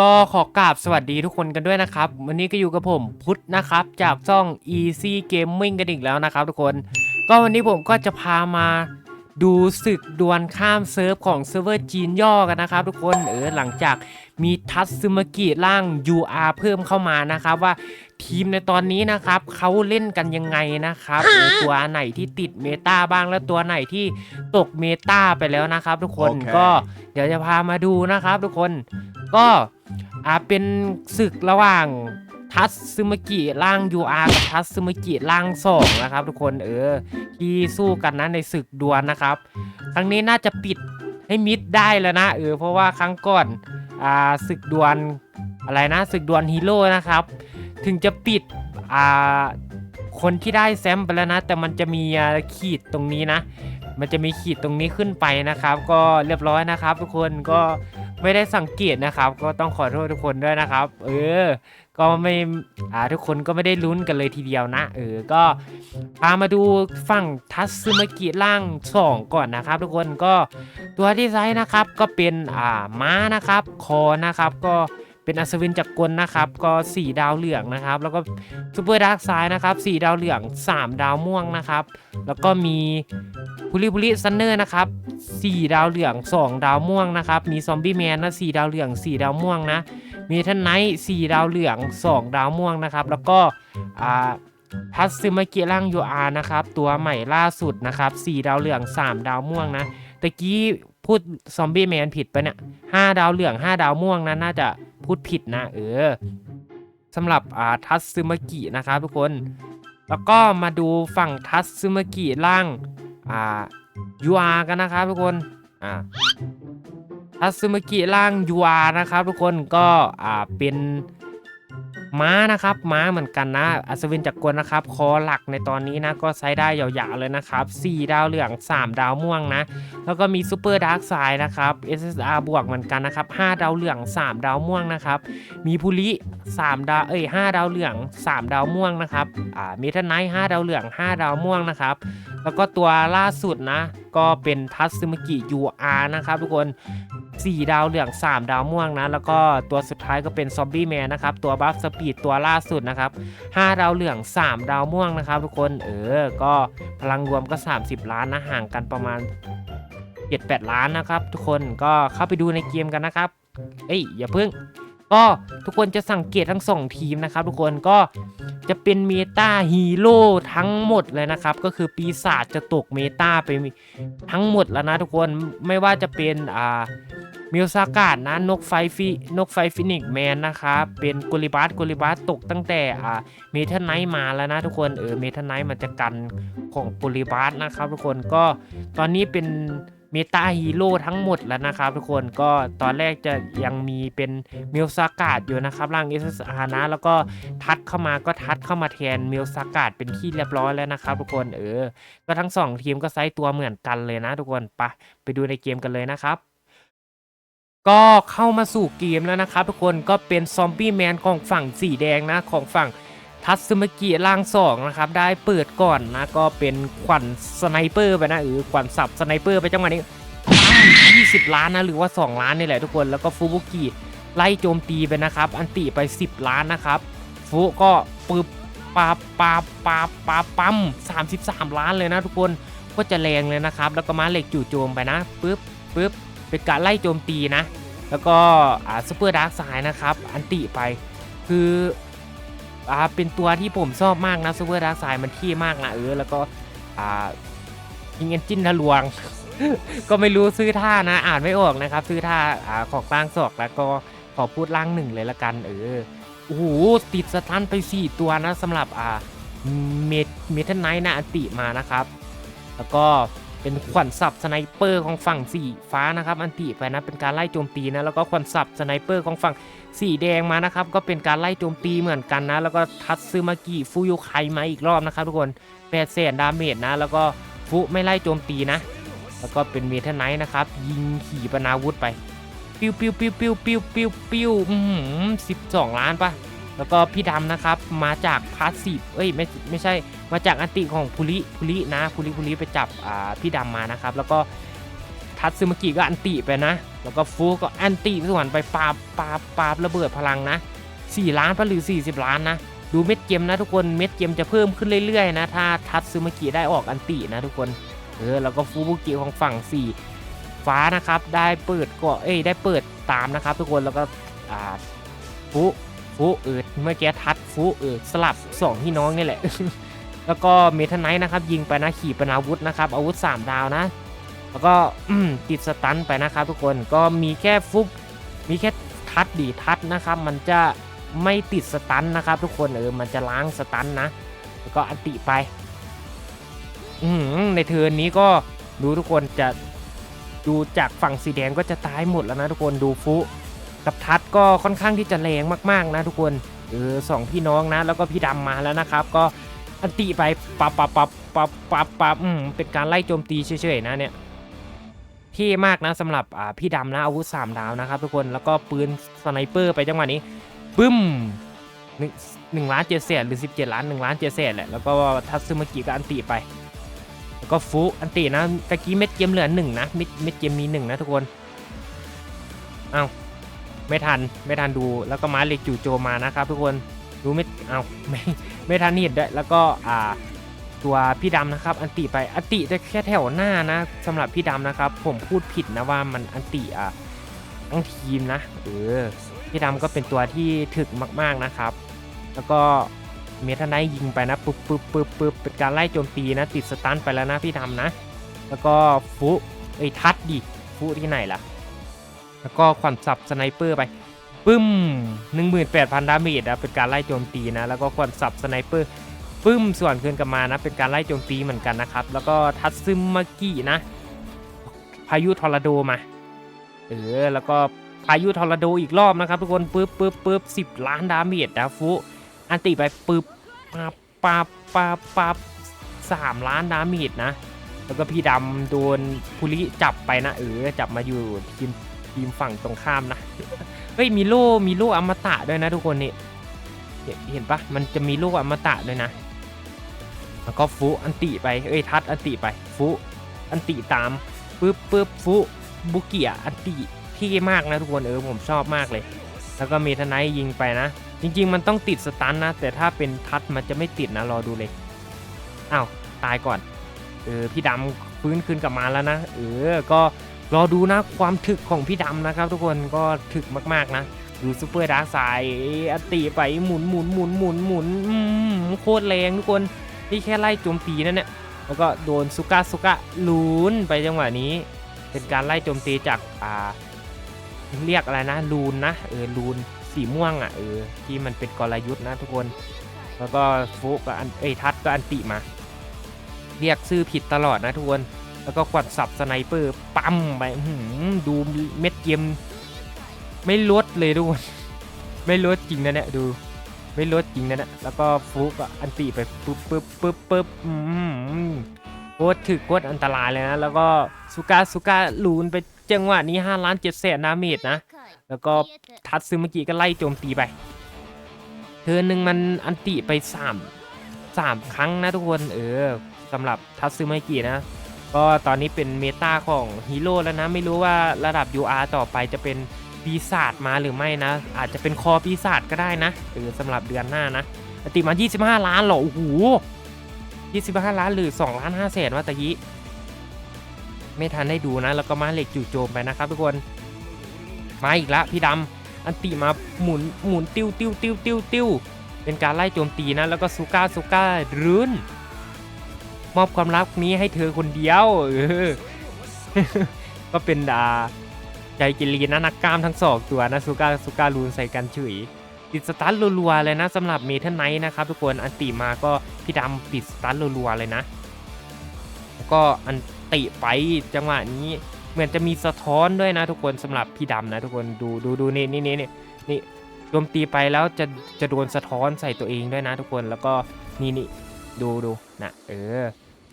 ก็ขอกราบสวัสดีทุกคนกันด้วยนะครับ วันนี้ก็อยู่กับผมพุทธนะครับ จากช่อง Easy Gaming กันอีกแล้วนะครับ ทุกคน ก็วันนี้ผมก็จะพามาดูศึกดวลข้ามเซิร์ฟของเซิร์ฟเวอร์จีนย่อกันนะครับ ทุกคนเออหลังจากมีทัตซึมากิร่าง UR เพิ่มเข้ามานะครับว่าทีมในตอนนี้นะครับเขาเล่นกันยังไงนะครับเออตัวไหนที่ติดเมตาบ้างแล้วตัวไหนที่ตกเมตาไปแล้วนะครับ ทุกคนโอเคก็เดี๋ยวจะพามาดูนะครับ ทุกคนก็ อ่าเป็นศึกระหว่างทัตซึมกิร่าง UR กับทัตซึมกิร่างสองนะครับ ทุกคนเออที่สู้กันนะในศึกดวลนะครับ ครั้งนี้น่าจะปิดให้มิดได้แล้วนะเออเพราะว่าครั้งก่อนอ่าศึกดวลอะไรนะศึกดวลฮีโร่นะครับ ถึงจะปิดอ่าคนที่ได้แซมไปแล้วนะ แต่มันจะมีขีดตรงนี้นะ มันจะมีขีดตรงนี้ขึ้นไปนะครับ ก็เรียบร้อยนะครับ ทุกคนก็ ไม่ได้สังเกตนะครับ ก็ต้องขอโทษทุกคนด้วยนะครับ เออ ก็ไม่อ่าทุกคนก็ไม่ได้ลุ้นกันเลยทีเดียวนะ เออ ก็พามาดูฝั่งทัศซึมกิร่าง 2 ก่อนนะครับ ทุกคนก็ตัวที่ไซส์นะครับก็เป็นอ่าม้านะครับ คอนะครับก็ เป็นอัศวินจักรกลนะครับ ก็ 4 ดาวเหลืองนะครับ แล้วก็ซูเปอร์ดาร์กไซด์นะครับ 4 ดาวเหลือง 3 ดาวม่วงนะครับ แล้วก็มีพุลิพุลิซันเนอร์นะครับ 4 ดาวเหลือง 2 ดาวม่วงนะครับ มีซอมบี้แมนนะ 4 ดาวเหลือง 4 ดาวม่วงนะ มีท่านไนท์4ดาวเหลือง 2 ดาวม่วงนะครับ แล้วก็อ่าพัสซึมากิร่างยูอาร์นะครับ ตัวใหม่ล่าสุดนะครับ 4 ดาวเหลือง 3 ดาวม่วงนะตะกี้พูดซอมบี้แมนผิดไปเนี่ย5ดาวเหลือง 5 ดาวม่วงนะน่าจะ พูดผิดนะ เออสำหรับอ่าทัตซึมากินะครับทุกคน แล้วก็มาดูฝั่งทัตซึมากิล่างอ่ายูอาร์กันนะครับทุกคนอ่าทัตสึมากิล่างยูอานะครับทุกคนก็อ่าเป็น ม้านะครับม้าเหมือนกันนะอัศวินจักรกลนะครับคอหลักในตอนนี้นะก็ใช้ได้ยาวๆเลยนะครับ4ดาวเหลือง 3 ดาวม่วงนะแล้วก็มีซูเปอร์ดาร์กไซด์นะครับ SSR บวกเหมือนกันนะครับ5ดาวเหลือง 3 ดาวม่วงนะครับมีภูริ3ดาวเอ้ย5ดาวเหลือง 3 ดาวม่วงนะครับอ่ามีทันไนท์5ดาวเหลือง 5 ดาวม่วงนะครับแล้วก็ตัวล่าสุดนะก็เป็นทัตสึมกิ UR นะครับทุกคน 4 ดาวเหลือง 3 ดาวม่วงนะ แล้วก็ตัวสุดท้ายก็เป็นซอมบี้แมนนะครับ ตัวบัฟสปีดตัวล่าสุดนะครับ 5 ดาวเหลือง 3 ดาวม่วงนะครับ ทุกคนเออ ก็พลังรวมก็ 30 ล้านนะห่างกันประมาณ 7-8 ล้านนะครับ ทุกคนก็เข้าไปดูในเกมกันนะครับ เอ้ยอย่าเพิ่งก็ทุกคนจะสังเกตทั้งสองทีมนะครับ ทุกคนก็จะเป็นเมตาฮีโร่ทั้งหมดเลยนะครับ ก็คือปีศาจจะตกเมตาไปทั้งหมดแล้วนะทุกคนไม่ว่าจะเป็นอ่า มิวซากาดนะนกไฟฟินกไฟฟินิกแมนนะครับเป็นกุลิบัสกุลิบัสตกตั้งแต่อ่าเมทัลไนท์มาแล้วนะทุกคนเออเมทัลไนท์มันจะกันของกุลิบัสนะครับทุกคนก็ตอนนี้เป็นเมตาฮีโร่ทั้งหมดแล้วนะครับทุกคนก็ตอนแรกจะยังมีเป็นมิวซากาดอยู่นะครับร่างเอสอานะแล้วก็ทัดเข้ามาก็ทัดเข้ามาแทนมิวซากาดเป็นที่เรียบร้อยแล้วนะครับทุกคนเออ ก็ทั้งสองทีมก็ไซส์ตัวเหมือนกันเลยนะทุกคนไปไปดูในเกมกันเลยนะครับ ก็เข้ามาสู่เกมแล้วนะครับ ทุกคนก็เป็นซอมบี้แมนของฝั่งสีแดงนะของฝั่งทัตสึมกิร่างสองนะครับ ได้เปิดก่อนนะก็เป็นขวัญสไนเปอร์ไปนะหรือขวัญสับสไนเปอร์ไปจังหวะนี้20 ล้านนะหรือว่า 2 ล้านนี่แหละทุกคนแล้วก็ฟูบุกิไล่โจมตีไปนะครับ อันติไป 10 ล้านนะครับฟุก็ปึ๊บปาปาปาปาปั๊ม33 ล้านเลยนะทุกคนก็จะแรงเลยนะครับ แล้วก็มาเหล็กจู่โจมไปนะปึ๊บปึ๊บ เป็นการไล่โจมตีนะ แล้วก็อ่าซูเปอร์ดาร์กไซด์นะครับ อันติไป คืออ่าเป็นตัวที่ผมชอบมากนะซูเปอร์ดาร์กไซด์มันเที่มากนะเออ แล้วก็อ่ายิงเอนจินทะลวง ก็ไม่รู้ซื้อท่านะ อ่านไม่ออกนะครับ ซื้อท่าอ่าของล่างศอกแล้วก็ขอพูดล่างหนึ่งเลยละกัน เออ โอ้โห ติดสตันไป 4 ตัวนะสำหรับอ่าเมทเมทัลไนท์นะอันติมานะครับ แล้วก็ เป็นขวัญสับสไนเปอร์ของฝั่งสีฟ้านะครับ อันติไปนะเป็นการไล่โจมตีนะ แล้วก็ขวัญสับสไนเปอร์ของฝั่งสีแดงมานะครับ ก็เป็นการไล่โจมตีเหมือนกันนะ แล้วก็ทัตซึมากิฟูยุไคมาอีกรอบนะครับทุกคนแปดแสนดาเมจนะ แล้วก็ฟุไม่ไล่โจมตีนะ แล้วก็เป็นเมทัลไนท์นะครับ ยิงขี่ปนาวุธไป ปิ้วปิ้วปิ้วปิ้วปิ้วปิ้วปิ้วอืมสิบสองล้านปะแล้วก็พี่ดำนะครับ มาจากพาสซีฟเอ้ยไม่ไม่ใช่มาจากอันติของภูริภูรินะภูริภูริไปจับอ่าพี่ดำมานะครับ แล้วก็ทัตซึมากิก็อันติไปนะ แล้วก็ฟูก็อันติส่วนไปปาบปาบปาบระเบิดพลังนะ 4 ล้านหรือ 40 ล้านนะดูเม็ดเกมนะทุกคนเม็ดเกมจะเพิ่มขึ้นเรื่อยๆนะถ้าทัตซึมากิได้ออกอันตินะทุกคนเออแล้วก็ฟูบุกิของฝั่ง 4 ฟ้านะครับได้เปิดก็เอ้ยได้เปิดตามนะครับทุกคนแล้วก็อ่าฟูฟูเออเมื่อกี้ทัตฟูเออสลับสองพี่น้องนี่แหละ แล้วก็เมทันไนท์นะครับยิงไปนะขี่ปนาวุธนะครับอาวุธ 3 ดาวนะ แล้วก็ติดสตันไปนะครับทุกคนก็มีแค่ฟุบมีแค่ทัดดีทัดนะครับ มันจะไม่ติดสตันนะครับ ทุกคนเออมันจะล้างสตันนะแล้วก็อันติไปอืในเทิร์นนี้ก็ดูทุกคนจะดูจากฝั่งสีแดงก็จะตายหมดแล้วนะทุกคนดูฟุกับทัดก็ค่อนข้างที่จะแรงมากๆนะทุกคนเออสองพี่น้องนะ แล้วก็พี่ดำมาแล้วนะครับ ก็ อันติไปปับปับปับปับปับปับอืมเป็นการไล่โจมตีเฉยๆนะเนี่ยเท่มากนะสำหรับอ่าพี่ดำนะอาวุธ3ดาวนะครับทุกคนแล้วก็ปืนสไนเปอร์ไปจังหวะนี้ปึ้มหนึ่งหนึ่งล้านเจ็ดแสนหรือ 17 ล้านหนึ่งล้านเจ็ดแสนแหละแล้วก็ทัตซึมากิก็อันติไป แล้วก็ฟุอันตินะตะกี้เม็ดเกมเหลือหนึ่งนะเม็ดเม็ดเกมมีหนึ่งนะทุกคนเอา้าไม่ทันไม่ทันดูแล้วก็มาเล็กจู่โจมมานะครับทุกคน ดูไม่เอาไม่ไม่ทันเห็นด้วยแล้วก็อ่าตัวพี่ดำนะครับอันติไปอันติจะแค่แถวหน้านะสำหรับพี่ดำนะครับ ผมพูดผิดนะว่ามันอันติอะทั้งทีมนะเออพี่ดำก็เป็นตัวที่ถึกมากๆนะครับ แล้วก็เมทันไนท์ยิงไปนะปึ๊บปึ๊บปึ๊บปึ๊บเป็นการไล่โจมตีนะ ติดสตันไปแล้วนะพี่ดำนะ แล้วก็ฟุไอ้ยทัดดิฟุที่ไหนล่ะ แล้วก็ขวัญสับสไนเปอร์ไป ปึ้ม 18,000 ดาเมจนะเป็นการไล่โจมตีนะ แล้วก็ขวัญสับสไนเปอร์ปึ้มส่วนคืนกลับมานะ เป็นการไล่โจมตีเหมือนกันนะครับ แล้วก็ทัตซึมากินะ พายุทอร์นาโดมาเออแล้วก็พายุทอร์นาโดอีกรอบนะครับทุกคนปึ๊บปึ๊บปึ๊บสิบล้านดาเมจนะฟุอันติไปปึ๊บปับปับปับปับสามล้านดาเมจนะ แล้วก็พี่ดำโดนภูริจับไปนะเออจับมาอยู่ทีมทีมฝั่งตรงข้ามนะ เฮ้ยมีโล่มีโล่อมตะด้วยนะทุกคนนี่เห็นเห็นปะมันจะมีโล่อมตะด้วยนะแล้วก็ฟุอันติไปเอ้ยทัดอันติไปฟุอันติตามปึ๊บปึ๊บฟุบุกิอะอันติที่มากนะทุกคนเออผมชอบมากเลย แล้วก็เมทไนยิงไปนะ จริง ๆ มันต้องติดสตันนะ แต่ถ้าเป็นทัดมันจะไม่ติดนะรอดูเลยอ้าวตายก่อนเออพี่ดำฟื้นคืนกลับมาแล้วนะเออก็ รอดูนะความถึกของพี่ดำนะครับ ทุกคนก็ถึกมากๆนะดูซูเปอร์ดาร์กไซอติไปหมุนหมุนหมุนหมุนหมุนอืมโคตรแรงทุกคนนี่แค่ไล่โจมตีนั่นเนี่ยแล้วก็โดนซุก้าซุก้าลูนไปจังหวะนี้ เป็นการไล่โจมตีจากอ่าเรียกอะไรนะลูนนะเออลูนสีม่วงอะเออที่มันเป็นกลยุทธ์นะทุกคน แล้วก็ฟุกกับอันเอทัดก็อันติมา เรียกชื่อผิดตลอดนะทุกคน แล้วก็กวัดสับสไนเปอร์ปั๊มไปดูเม็ดเกมไม่ลดเลยทุกคนไม่ลดจริงนะเนี่ยดู ไม่ลดจริงนะเนี่ยแล้วก็ฟุกอันติไปปึ๊บปึ๊บปึ๊บปึ๊บโคตรถึกโคตรอันตรายเลยนะ แล้วก็สุกาสุกาลูนไปจังหวะนี้5ล้าน7แสนดาเมจนะ แล้วก็ทัตซึมากิก็ไล่โจมตีไป เธอหนึ่งมันอันติไป3 3ครั้งนะทุกคน เออสำหรับทัตซึมากินะ ก็ตอนนี้เป็นเมตาของฮีโร่แล้วนะ ไม่รู้ว่าระดับ UR ต่อไปจะเป็นปีศาจมาหรือไม่นะ อาจจะเป็นคอปีศาจก็ได้นะเออสำหรับเดือนหน้านะอันติมา 25 ล้านหรอโอ้โห25 ล้านหรือ2ล้าน5แสนวะตะกี้ไม่ทันได้ดูนะ แล้วก็มาเหล็กจู่โจมไปนะครับทุกคนมาอีกละพี่ดำอันติมาหมุนหมุนติ้วติ้วติ้วติ้วติ้วเป็นการไล่โจมตีนะ แล้วก็ซูก้าซูก้ารืน มอบความรักนี้ให้เธอคนเดียวเออก็เป็นดาใจกิรีนะนักกล้ามทั้งสองตัวนะซูก้าซูก้ารูนใส่กันเฉยติดสตาร์ทรัวๆเลยนะสำหรับเมทัลไนท์นะครับทุกคนอันติมาก็พี่ดำติดสตาร์ทรัวๆเลยนะ แล้วก็อันติไปจังหวะนี้เหมือนจะมีสะท้อนด้วยนะทุกคนสำหรับพี่ดำนะทุกคนดูดูดูนี่นี่นี่นี่นี่โจมตีไปแล้วจะจะโดนสะท้อนใส่ตัวเองด้วยนะทุกคนแล้วก็นี่นี่ดูดูนะเออ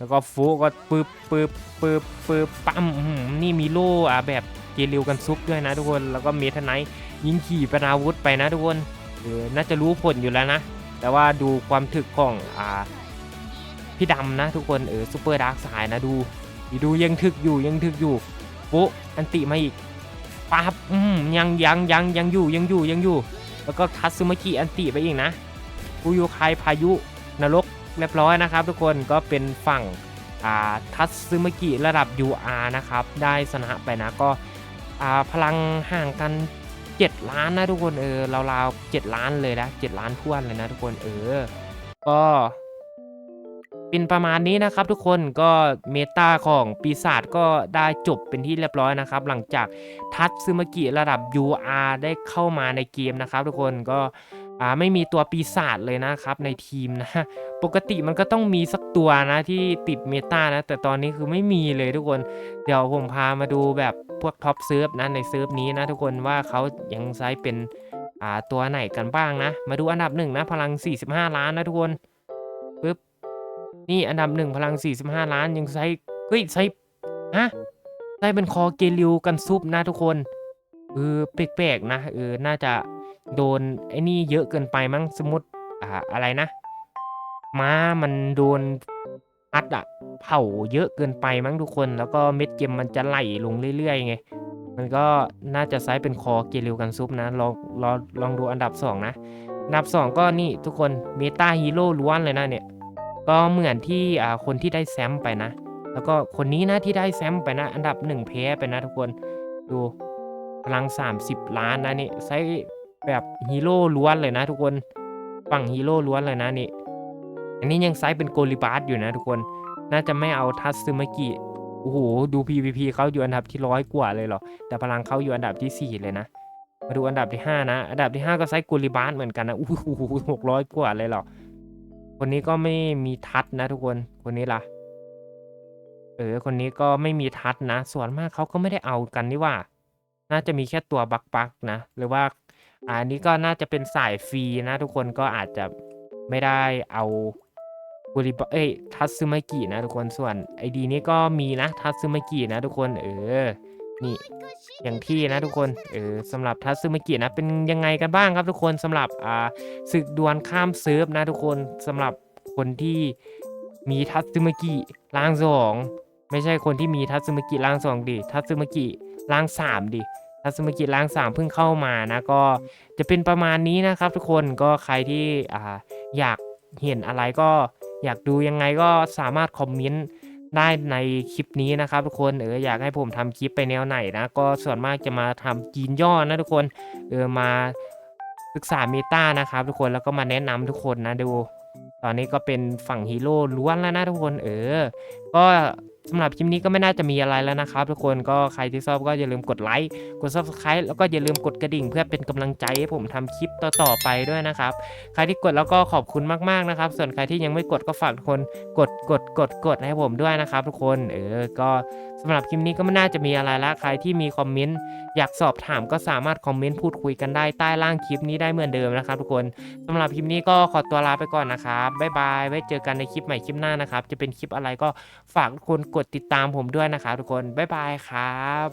แล้วก็ฟูก็ปึ๊บปึ๊บปึ๊บปึ๊บปั๊มอื้อหือนี่มีโล่อะแบบเกลิวกันซุปด้วยนะทุกคนแล้วก็เมทไนท์ยิงขี่ปนาวุธไปนะทุกคนเออน่าจะรู้ผลอยู่แล้วนะ แต่ว่าดูความถึกของอ่าพี่ดำนะทุกคนเออซูเปอร์ดาร์กสายนะดูดูยังถึกอยู่ยังถึกอยู่ปุ๊อันติมาอีกปั๊บอืมยังยังยังยังอยู่ยังอยู่ยังอยู่ แล้วก็ทัตสึมากิอันติไปอีกนะฟูยูไคพายุนรก เรียบร้อยนะครับ ทุกคนก็เป็นฝั่งทัตสึมกิระดับ UR นะครับ ได้ชนะไปนะก็พลังห่างกัน 7 ล้านนะทุกคนเออราวๆ7ล้านเลยนะ7ล้านท้วนเลยนะทุกคนเออ ก็เป็นประมาณนี้นะครับทุกคนก็เมตาของปีศาจก็ได้จบเป็นที่เรียบร้อยนะครับ หลังจากทัตซึมกิระดับ UR ได้เข้ามาในเกมนะครับ ทุกคนก็ อ่าไม่มีตัวปีศาจเลยนะครับในทีมนะ ปกติมันก็ต้องมีสักตัวนะที่ติดเมตานะ แต่ตอนนี้คือไม่มีเลยทุกคน เดี๋ยวผมพามาดูแบบพวกท็อปเซิร์ฟนะในเซิร์ฟนี้นะทุกคนว่าเขายังใช้เป็นอ่าตัวไหนกันบ้างนะ มาดูอันดับหนึ่งนะ พลัง 45 ล้านนะทุกคนปึ๊บนี่อันดับหนึ่งพลัง 45 ล้านยังใช้เฮ้ยใช้ฮะใช้เป็นคอเกลิวกันซุปนะทุกคนเออแปลกๆนะเออน่าจะ โดนไอ้นี่เยอะเกินไปมั้งสมมติอ่าอะไรนะ ม้ามันโดนอัดอะเผาเยอะเกินไปมั้งทุกคน แล้วก็เม็ดเกมมันจะไหลลงเรื่อยๆไงมันก็น่าจะไซส์เป็นคอเกลิวกันซุปนะลองลองลองดูอันดับ 2 นะอันดับ 2 ก็นี่ทุกคนเมตาฮีโร่ล้วนเลยนะเนี่ยก็เหมือนที่อ่าคนที่ได้แซมไปนะ แล้วก็คนนี้นะที่ได้แซมไปนะ อันดับ1แพ้ไปนะทุกคนดูพลัง 30 ล้านนะนี่ไซส์ แบบฮีโร่ล้วนเลยนะ ทุกคนฝั่งฮีโร่ล้วนเลยนะนี่ อันนี้ยังไซส์เป็นโกลิบาสอยู่นะ ทุกคนน่าจะไม่เอาทัตซึมากิโอ้โหดู PVP เขาอยู่อันดับที่ร้อยกว่าเลยเหรอ แต่พลังเขาอยู่อันดับที่ 4 เลยนะ มาดูอันดับที่ 5 นะ อันดับที่ 5 ก็ไซส์โกลิบาสเหมือนกันนะอู้หูหกร้อยกว่าเลยเหรอ คนนี้ก็ไม่มีทัดนะทุกคน คนนี้ล่ะ เออ คนนี้ก็ไม่มีทัดนะ ส่วนมากเขาก็ไม่ได้เอากันนี่ว่า น่าจะมีแค่ตัวบักบักนะ หรือว่า อันนี้ก็น่าจะเป็นสายฟรีนะทุกคนก็อาจจะไม่ได้เอาบริบเอ้ยทัตซึมากินะทุกคนส่วนไอดีนี้ก็มีนะทัตซึมากินะทุกคนเออ นี่อย่างที่นะทุกคนเออสำหรับทัตซึมากินะเป็นยังไงกันบ้างครับทุกคนสำหรับอ่าศึกดวลข้ามเซิร์ฟนะทุกคนสำหรับคนที่มีทัตซึมากิร่างสองไม่ใช่คนที่มีทัตซึมากิร่างสองดิทัตซึมากิร่างสามดิ ทัตสึมกิร่างสามเพิ่งเข้ามานะก็จะเป็นประมาณนี้นะครับ ทุกคนก็ใครที่อ่าอยากเห็นอะไรก็อยากดูยังไงก็สามารถคอมเมนต์ได้ในคลิปนี้นะครับทุกคนเอออยากให้ผมทำคลิปไปแนวไหนนะก็ส่วนมากจะมาทำจีนย่อนะทุกคนเออมาศึกษาเมตานะครับทุกคนแล้วก็มาแนะนำทุกคนนะดู ตอนนี้ก็เป็นฝั่งฮีโร่ล้วนแล้วนะทุกคนเออ ก็สำหรับคลิปนี้ก็ไม่น่าจะมีอะไรแล้วนะครับ ทุกคนก็ใครที่ชอบก็อย่าลืมกดไลค์กด subscribe แล้วก็อย่าลืมกดกระดิ่งเพื่อเป็นกำลังใจให้ผมทำคลิปต่อๆไปด้วยนะครับ ใครที่กดแล้วก็ขอบคุณมากๆนะครับ ส่วนใครที่ยังไม่กดก็ฝากคนกดกดกดกดให้ผมด้วยนะครับ ทุกคนเออก็สำหรับคลิปนี้ก็ไม่น่าจะมีอะไรละใครที่มีคอมเมนต์อยากสอบถามก็สามารถคอมเมนต์พูดคุยกันได้ใต้ล่างคลิปนี้ได้เหมือนเดิมนะครับ ทุกคนสำหรับคลิปนี้ก็ขอตัวลาไปก่อนนะครับบ๊ายบายไว้เจอกันในคลิปใหม่คลิปหน้านะครับจะเป็นคลิปอะไรก็ฝากทุกคนกดติดตามผมด้วยนะครับทุกคนบ๊ายบายครับ